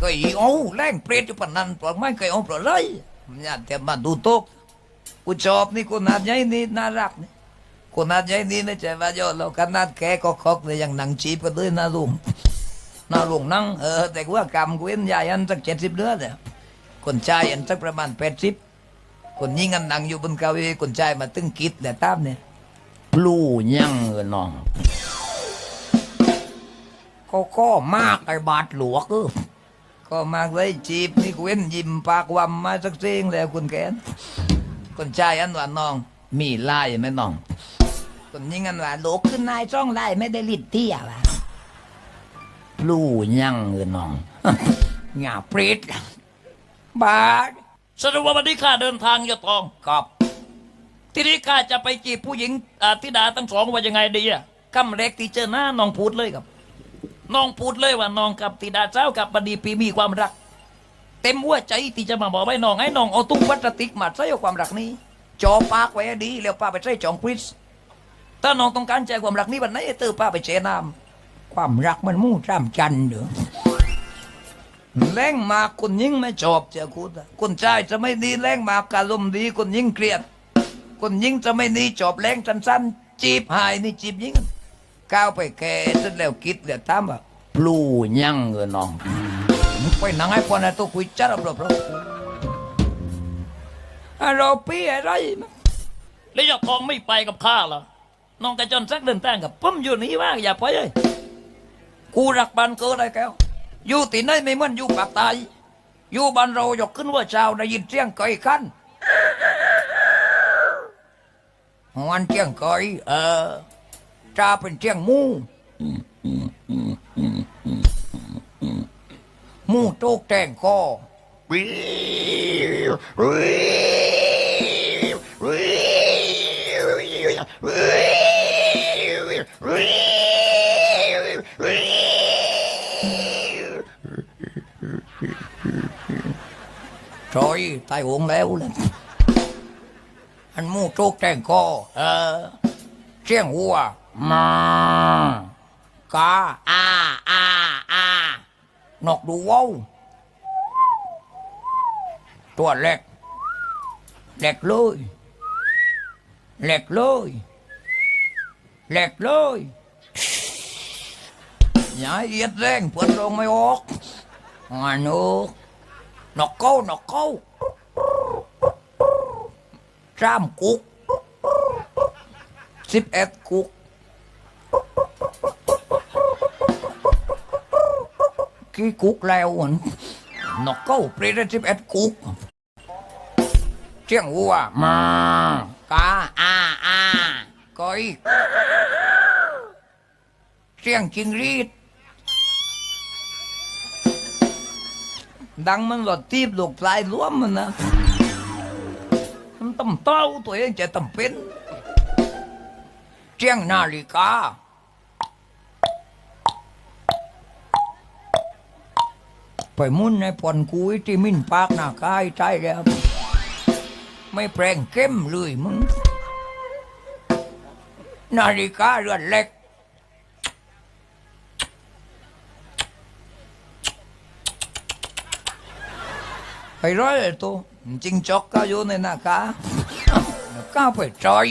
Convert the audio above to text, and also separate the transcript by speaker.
Speaker 1: เคยเอาแรงเปรตอยู่ปนนันปลอกไม่เคยเอาปลอกเลยเนี่ยแต่มาดูต๊ะกูชอบนี่กูนาดใหญ่นี่น่ารักนี่กูนาดใหญ่นี่นะใจว่าโยเราขนาดแกก็คอกเลยยังนั่งจีบกันเลยนะลุงนะลุงนั่งเออแต่ว่ากรรมกูเอ็นยายอันสักเจ็ดสิบเดือนเนี่ยคนชายอันสักประมาณแปดสิบคนยิงอันนั่งอยู่บนเก้าอี้คนชายมาตึงกิดเนี่ยตามเนี่ยปลูยังเออน้องก็ก็มากไอ้บาดหลวกเออ ก็มากเลยจีบนี่กูเว้นยิ้มปากวำมาสักเสียงแล้วคุณแกนคนชายอันว่าน้อง มีลายไหมน้องคนยิงอันว่าโลกขึ้นนายจ้องไล่ไม่ได้ลิดเที่ยวะลู่ยังเออน้องหงาปริดบาด
Speaker 2: สรุปว่าวันนี้ข้าเดินทางจะตอง
Speaker 1: กอบ
Speaker 2: ทีนี้ข้าจะไปจีบผู้หญิงอาธิดาทั้งสองว่ายังไงดีอะ
Speaker 1: คำแรกที่เจอหน้าน้องพูดเลยครับ
Speaker 2: น้องพูดเลยว่าน้องกับธิดาเจ้ากับบดีปีมีความรัก
Speaker 1: เต็มหัวใจที่จะมาบอกให้น้องให้น้องเอาตุ้งพลาสติกมาใส่ความรักนี้จอปากไว้ดีแล้วป้าไปใส่จองคริสถ้าน้องต้องการใจความรักนี้วันไหนเตอป้าไปเชน้ำความรักมันมู่จ้ามจันเด้อแรงมากคนยิ่งไม่ชอบเจ้าคุณคนชายจะไม่ดีแรงมากกาลมณ์ดีคนยิ่งเครียดคนยิ่งจะไม่ดีจอบแรงสั้นๆจีบหายนี่จีบยิ่ง ก้าวไปแก่จนแล้วคิดแล้วถามว่าปลูยังเออน้องมึงไปนั่งให้พอนะตัวคุยจัดรอบๆอะเราพี่อะไรมั้ง
Speaker 2: แล้วยอดทองไม่ไปกับข้าเหรอน้องกระจรสักเดินทางกับผมอยู่นี่ว่างอย่าไปเลย
Speaker 1: กูรักบ้านเกิดอะไรแก้วอยู่ที่ไหนไม่เหมือนอยู่ปากใตายอยู่บ้านเรายกขึ้นว่าเช้าได้ยินเสียงไก่ขันวันเสียงไก่เออาเป็นเจียงมูมูโตกแต่งคอชอยตายหงแล้วเลยอันมูโจกแต่งคอเออเจียงหัว lôi nhảy yết rèn quên rồi mày ốc ngoài nước นกเก้านกเก้าสามกุกสิบเอ็ดกุก กี่กุกแล้วอันนกเก้าเปลี่ยนสิบเอ็ดกุกเจียงวัวมากาอาอาก้อยเสียงจิงรีดดังมันหลอดทีบหลูกปลายล้วมมันนะมันต้มเต้าตัวเองจะต้มเป็น เจียงนาฬิกา ไปมุ่นในผ่อนกุยที่มินปากหน้ากายใจแล้ว ไม่แปลงเข้มเลยมึง นาฬิกาเรือนเล็กไปร้อยเลยตัวจริงจอกก็อยู่ในหน้ากาก้าไปจอย